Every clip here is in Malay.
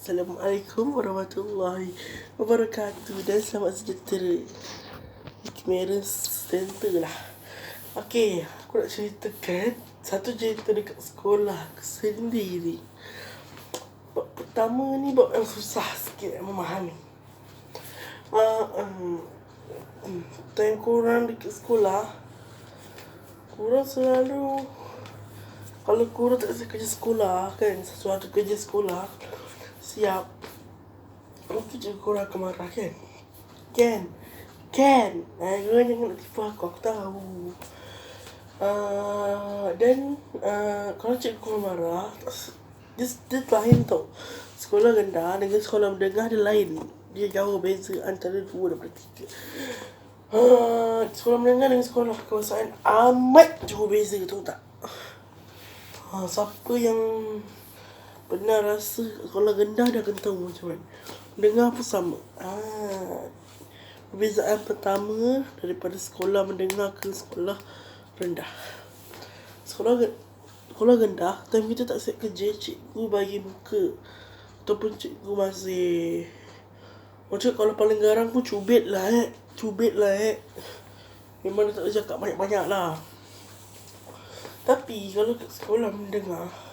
Assalamualaikum warahmatullahi wabarakatuh. Dan selamat sejahtera. Kimeras Center lah. Okay, aku nak ceritakan satu cerita dekat sekolah sendiri. Bab pertama ni bab yang susah sikit nak memahami. Uh, um, Time korang dekat sekolah Korang selalu Kalau korang tak kerja sekolah kan Sesuatu kerja sekolah siap Mungkin cikgu korang akan marah kan? Kan Kan uh, Korang jangan nak tipu aku Aku tahu. Dan uh, Kalau cikgu korang marah. Dia, dia lain tau Sekolah rendah dengan sekolah mendengar dia lain. Dia jauh beza antara dua daripada tiga. Uh, Sekolah mendengar dengan sekolah kekuasaan Amat jauh beza tu tak? Uh, Siapa yang Pernah rasa sekolah rendah dia akan tahu macam mana. Mendengar pun sama. Ah, perbezaan pertama daripada sekolah mendengar ke sekolah rendah. Sekolah sekolah rendah, time kita tak siap kerja, cikgu bagi buka. Ataupun cikgu masih macam kalau paling garang pun cubit lah eh. Cubit lah eh. Memang dia tak boleh cakap banyak-banyak lah. Tapi kalau kat sekolah mendengar,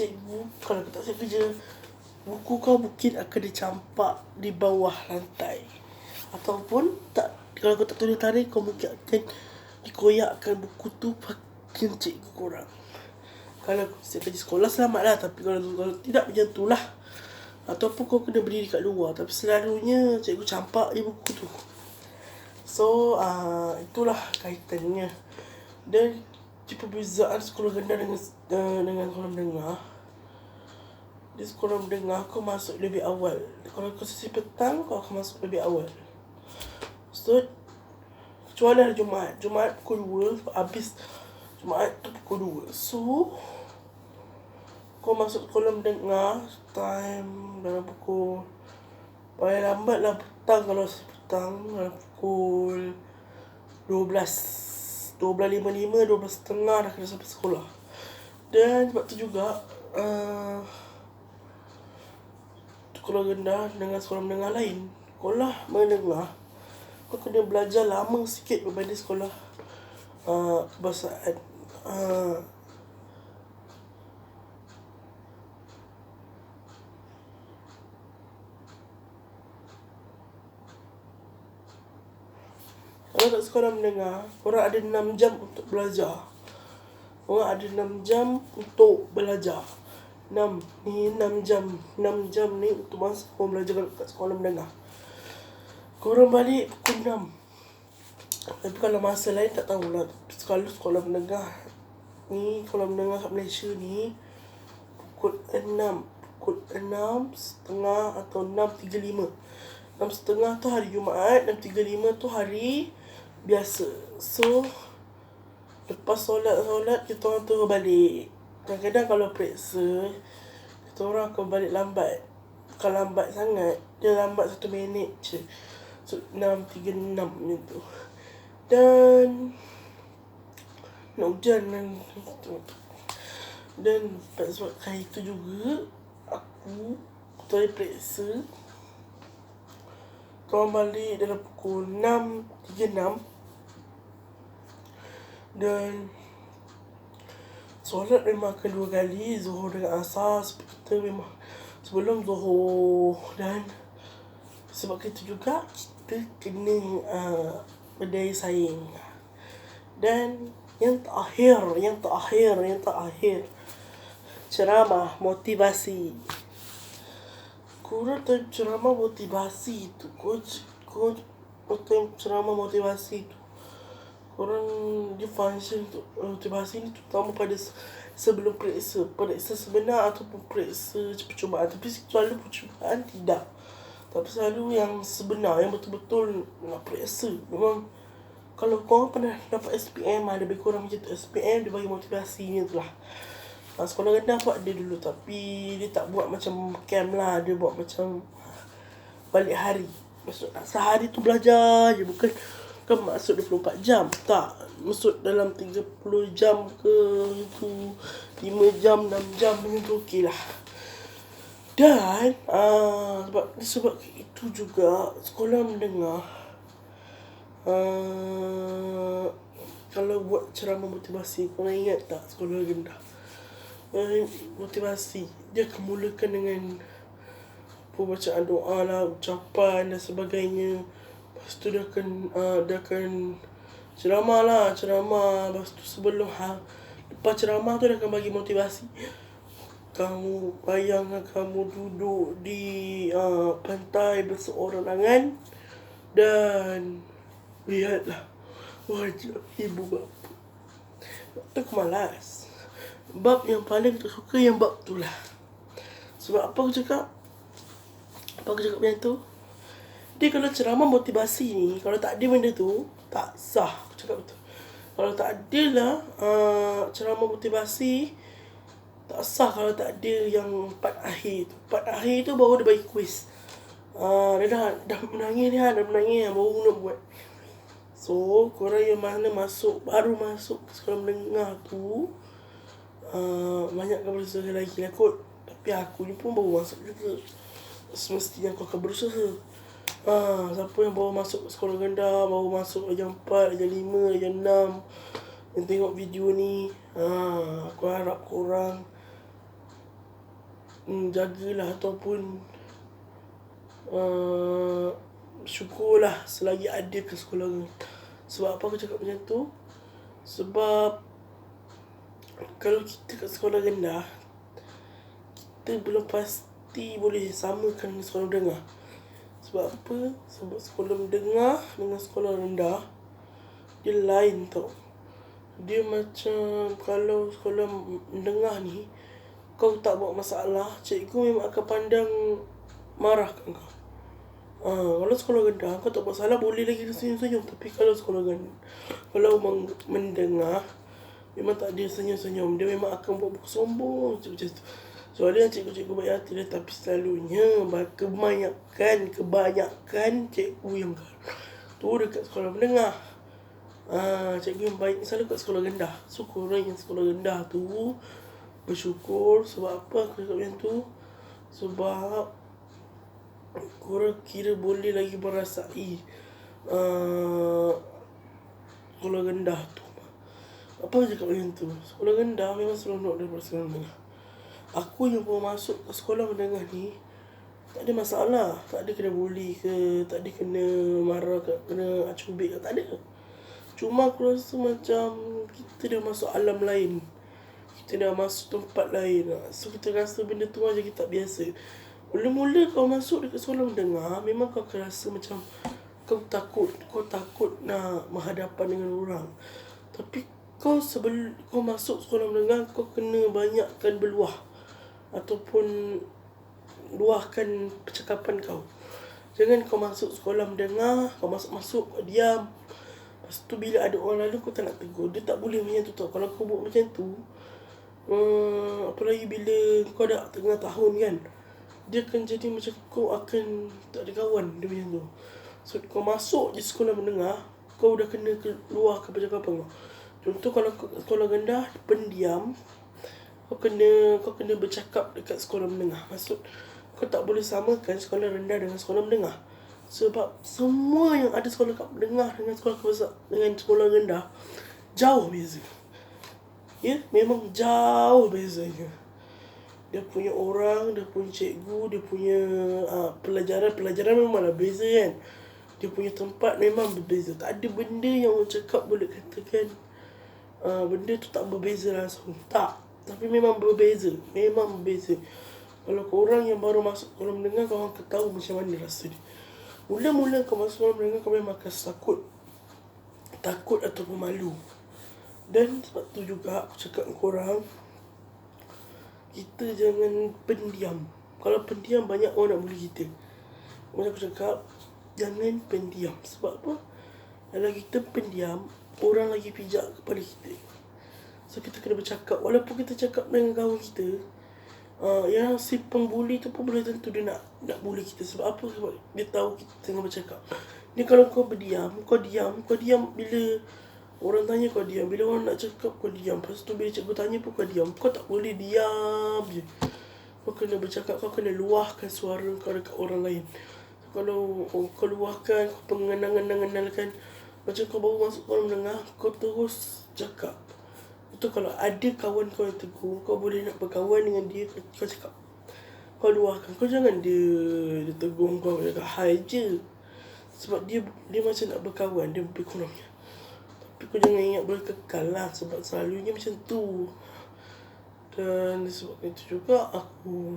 cikgu kalau tak siap kerja buku kau mungkin akan dicampak di bawah lantai. Ataupun tak kalau kau tak tulis tarikh kau mungkin akan dikoyakkan buku tu pakai cikgu korang. Kalau siap kerja sekolah selamat lah. Tapi kalau, kalau tidak macam tu lah. Ataupun kau kena berdiri kat luar. Tapi selalunya cikgu campak je buku tu. So uh, itulah kaitannya. Dan perbezaan sekolah rendah dengan uh, dengan sekolah menengah di sekolah menengah kau masuk lebih awal. Kalau kau sesi petang kau akan masuk lebih awal. So kecuali hari Jumaat? Jumaat pukul 2 habis Jumaat tu pukul 2 so kau masuk sekolah menengah time dalam pukul paling lambat lah petang. Kalau petang dalam pukul 12 12.55, 12.30 dah kena sampai sekolah. Dan sebab tu juga, uh, sekolah rendah dengan sekolah menengah lain. Sekolah menengah, kau kena belajar lama sikit berbanding sekolah uh, kebasaan. Uh, Kalau kat sekolah mendengar, korang ada 6 jam untuk belajar. Korang ada 6 jam untuk belajar. 6 ni 6 jam. 6 jam ni untuk masa korang belajar kat sekolah mendengar. Korang balik pukul 6. Tapi kalau masa lain tak tahulah. Kalau sekolah mendengar ni, sekolah mendengar kat Malaysia ni, pukul 6. Pukul 6, setengah atau 6.35. 6 setengah tu hari Jumaat, 6.35 tu hari biasa. So lepas solat-solat kita orang terus balik. Kadang-kadang kalau periksa kita orang akan balik lambat. Bukan lambat sangat dia lambat satu minit je. So, 6.36 macam tu. Dan nak hujan dan dan sebab hari tu juga aku tadi periksa Kau balik dalam pukul 6.36 dan solat memang akan dua kali zuhur dengan asar sebab kita memang sebelum zuhur. Dan sebab kita juga kita kena uh, berdaya saing. Dan yang terakhir yang terakhir yang terakhir ceramah motivasi kurang ceramah motivasi tu. Kau kau ceramah motivasi tu. Orang dia function motivasi ni terutama pada sebelum periksa periksa sebenar ataupun periksa percubaan. Tapi selalu percubaan tidak. Tapi selalu yang sebenar yang betul-betul nak periksa. Memang kalau kau pernah dapat SPM ada lebih kurang macam tu. SPM dia bagi motivasi ni tu lah ha, sekolah rendah buat dia dulu tapi dia tak buat macam camp lah. Dia buat macam balik hari. Maksud sehari tu belajar je. Bukan kan masuk 24 jam? Tak. Masuk dalam 30 jam ke itu 5 jam 6 jam macam tu okey lah. Dan uh, sebab sebab itu juga sekolah mendengar uh, kalau buat ceramah motivasi kau ingat tak sekolah rendah motivasi dia kemulakan dengan pembacaan doa lah ucapan dan sebagainya lepas tu dia akan uh, dia akan ceramah lah ceramah lepas tu sebelum ha, lepas ceramah tu dia akan bagi motivasi kamu bayangkan kamu duduk di uh, pantai berseorangan dan lihatlah wajah ibu bapa. Tu aku malas. Bab yang paling aku suka yang bab tu lah. Sebab apa aku cakap? Apa aku cakap macam tu? Dia kalau ceramah motivasi ni, kalau tak ada benda tu, tak sah. Aku cakap betul. Kalau tak ada lah uh, ceramah motivasi, tak sah kalau tak ada yang part akhir tu. Part akhir tu baru dia bagi quiz. Uh, dia dah, dah menangis ni, dah menangis, baru nak buat. So, korang yang mana masuk, baru masuk sekolah menengah tu, uh, banyak kau berusaha lagi lah kot. Tapi aku ni pun baru masuk juga. Semestinya kau akan berusaha. Ha, siapa yang baru masuk sekolah rendah, baru masuk darjah 4, darjah 5, darjah 6 yang tengok video ni, ha, aku harap korang hmm, jagalah ataupun uh, syukurlah selagi ada ke sekolah ni. Sebab apa aku cakap macam tu? Sebab kalau kita kat sekolah rendah, kita belum pasti boleh samakan dengan sekolah menengah. Sebab apa? Sebab sekolah menengah dengan sekolah rendah, dia lain tau. Dia macam kalau sekolah menengah ni, kau tak buat masalah, cikgu memang akan pandang marah kat kau. Ha, kalau sekolah rendah, kau tak buat salah, boleh lagi senyum-senyum. Tapi kalau sekolah rendah, kalau mendengar, memang tak ada senyum-senyum. Dia memang akan buat buku sombong macam tu. Soalnya cikgu-cikgu baik hati dia, tapi selalunya kebanyakan, kebanyakan cikgu yang tu dekat sekolah menengah. Ha, cikgu yang baik selalu kat sekolah rendah. So korang yang sekolah rendah tu bersyukur sebab apa aku cakap macam tu? Sebab korang kira boleh lagi merasai uh, sekolah rendah tu apa je cakap macam tu? Sekolah rendah memang seronok daripada sekolah menengah aku yang baru masuk ke sekolah menengah ni tak ada masalah. Tak ada kena bully ke tak ada kena marah ke kena cubit ke tak ada. Cuma aku rasa macam kita dah masuk alam lain. Kita dah masuk tempat lain. So kita rasa benda tu macam kita tak biasa. Mula-mula kau masuk dekat sekolah mendengar Memang kau akan rasa macam Kau takut Kau takut nak Menghadapan dengan orang. Tapi Kau sebelum Kau masuk sekolah mendengar Kau kena banyakkan berluah Ataupun Luahkan Percakapan kau. Jangan kau masuk sekolah mendengar Kau masuk-masuk Kau diam. Lepas tu bila ada orang lalu Kau tak nak tegur. Dia tak boleh macam tu tau. Kalau kau buat macam tu Hmm, apalagi bila kau dah tengah tahun kan dia akan jadi macam kau akan tak ada kawan dia macam tu. So kau masuk je sekolah menengah kau dah kena keluar ke percakapan kau contoh kalau sekolah rendah pendiam. Kau kena kau kena bercakap dekat sekolah menengah. Maksud kau tak boleh samakan sekolah rendah dengan sekolah menengah. Sebab semua yang ada sekolah kat menengah dengan sekolah besar dengan sekolah rendah jauh beza. Ya memang jauh bezanya. Dia punya orang, dia punya cikgu, dia punya uh, pelajaran, pelajaran memanglah beza kan. Dia punya tempat memang berbeza. Tak ada benda yang orang cakap boleh katakan uh, benda tu tak berbeza langsung. Tak. Tapi memang berbeza. Memang berbeza. Kalau kau orang yang baru masuk kolam mendengar, kau akan tahu macam mana rasa dia. Mula-mula kau masuk kolam mendengar, kau memang akan takut. Takut ataupun malu. Dan sebab tu juga aku cakap dengan korang, kita jangan pendiam. Kalau pendiam banyak orang nak bully kita. Macam aku cakap, jangan pendiam. Sebab apa? Kalau kita pendiam, orang lagi pijak kepada kita. So kita kena bercakap. Walaupun kita cakap dengan kawan kita, uh, yang si pembuli tu pun boleh tentu dia nak nak bully kita. Sebab apa? Sebab dia tahu kita tengah bercakap. Ni kalau kau berdiam, kau diam, kau diam bila Orang tanya kau diam. Bila orang nak cakap kau diam. Lepas tu bila cikgu tanya pun kau diam. Kau tak boleh diam je. kau kena bercakap kau kena luahkan suara kau dekat orang lain kalau oh, kau pengenal-kenal-kenalkan macam kau baru masuk sekolah menengah kau terus cakap. Itu kalau ada kawan kau yang tegur kau boleh nak berkawan dengan dia kau cakap. Kau luahkan kau jangan dia dia tegur kau cakap hai je. Sebab dia dia macam nak berkawan dia lebih tapi kau jangan ingat boleh kekal lah sebab selalunya macam tu. Dan sebab itu juga aku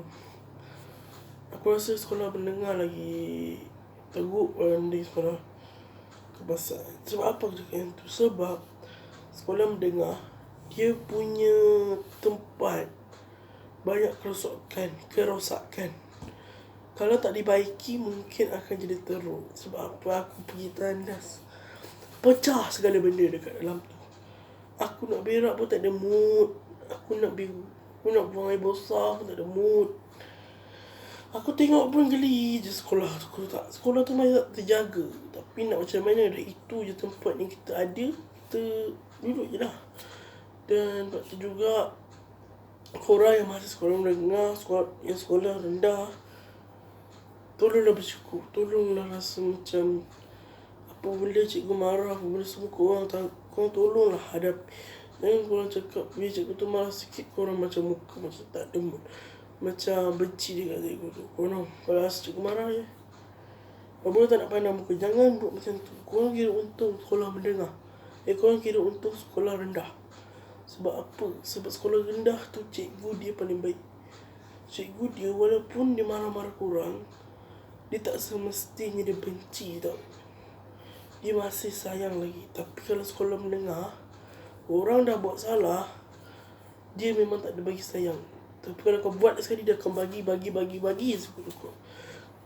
aku rasa sekolah menengah lagi teruk berbanding sekolah kebangsaan. Sebab apa aku cakap tu? Sebab sekolah menengah dia punya tempat banyak kerosakan kerosakan. Kalau tak dibaiki mungkin akan jadi teruk. Sebab apa? Aku pergi tandas pecah segala benda dekat dalam tu. Aku nak berak pun tak ada mood. Aku nak ber aku nak buang air besar pun tak ada mood aku tengok pun geli je sekolah sekolah tak sekolah tu tak terjaga. Tapi nak macam mana dah itu je tempat yang kita ada kita duduk je lah. Dan lepas tu juga korang yang masih sekolah menengah sekolah yang sekolah rendah tolonglah bersyukur. Tolonglah rasa macam apa benda cikgu marah apa benda semua korang tak korang tolonglah hadap jangan korang cakap bila cikgu tu marah sikit. Korang macam muka macam tak ada mood macam benci dengan cikgu tu korang kalau rasa cikgu marah je. Apa tak nak pandang muka jangan buat macam tu. Korang kira untung sekolah mendengar eh korang kira untung sekolah rendah. Sebab apa? Sebab sekolah rendah tu cikgu dia paling baik. Cikgu dia walaupun dia marah-marah korang dia tak semestinya dia benci tau. Dia masih sayang lagi. Tapi kalau sekolah menengah orang dah buat salah dia memang tak ada bagi sayang tapi kalau kau buat sekali dia akan bagi bagi bagi bagi sebut kau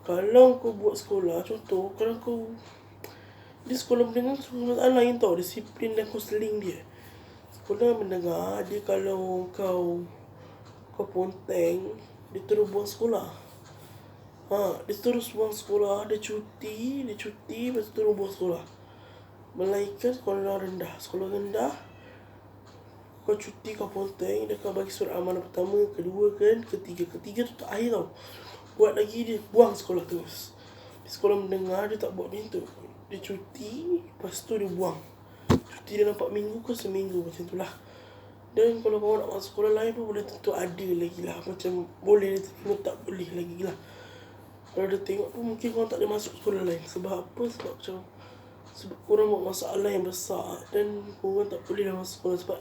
kalau kau buat sekolah contoh kalau kau di sekolah menengah semua lain tau. Disiplin dan konseling dia. Sekolah menengah dia kalau kau kau ponteng dia terus buang sekolah. Ha, dia terus buang sekolah, dia cuti, dia cuti, lepas terus buang sekolah. Melainkan sekolah rendah. Sekolah rendah, kau cuti, kau ponteng, dia akan bagi surat amanah pertama, kedua kan, ketiga. Ketiga tu tak akhir tau. Buat lagi dia buang sekolah terus. Di sekolah mendengar dia tak buat macam tu. Dia cuti, lepas tu dia buang. Cuti dia nampak minggu ke seminggu macam tu lah. Dan kalau kau nak masuk sekolah lain pun boleh tentu ada lagi lah. Macam boleh, tak boleh lagi lah kalau dia tengok pun mungkin korang tak boleh masuk sekolah lain sebab apa sebab macam sebab korang buat masalah yang besar dan korang tak boleh dah masuk sekolah sebab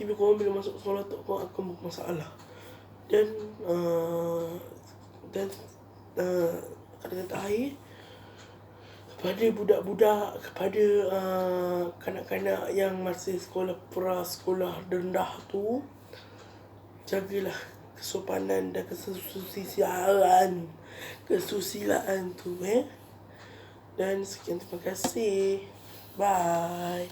tiba korang bila masuk sekolah tu korang akan buat masalah dan uh, dan uh, kata-kata akhir kepada budak-budak kepada uh, kanak-kanak yang masih sekolah pra sekolah rendah tu jagalah kesopanan dan kesusiaan kesusilaan tu eh. Dan sekian terima kasih. Bye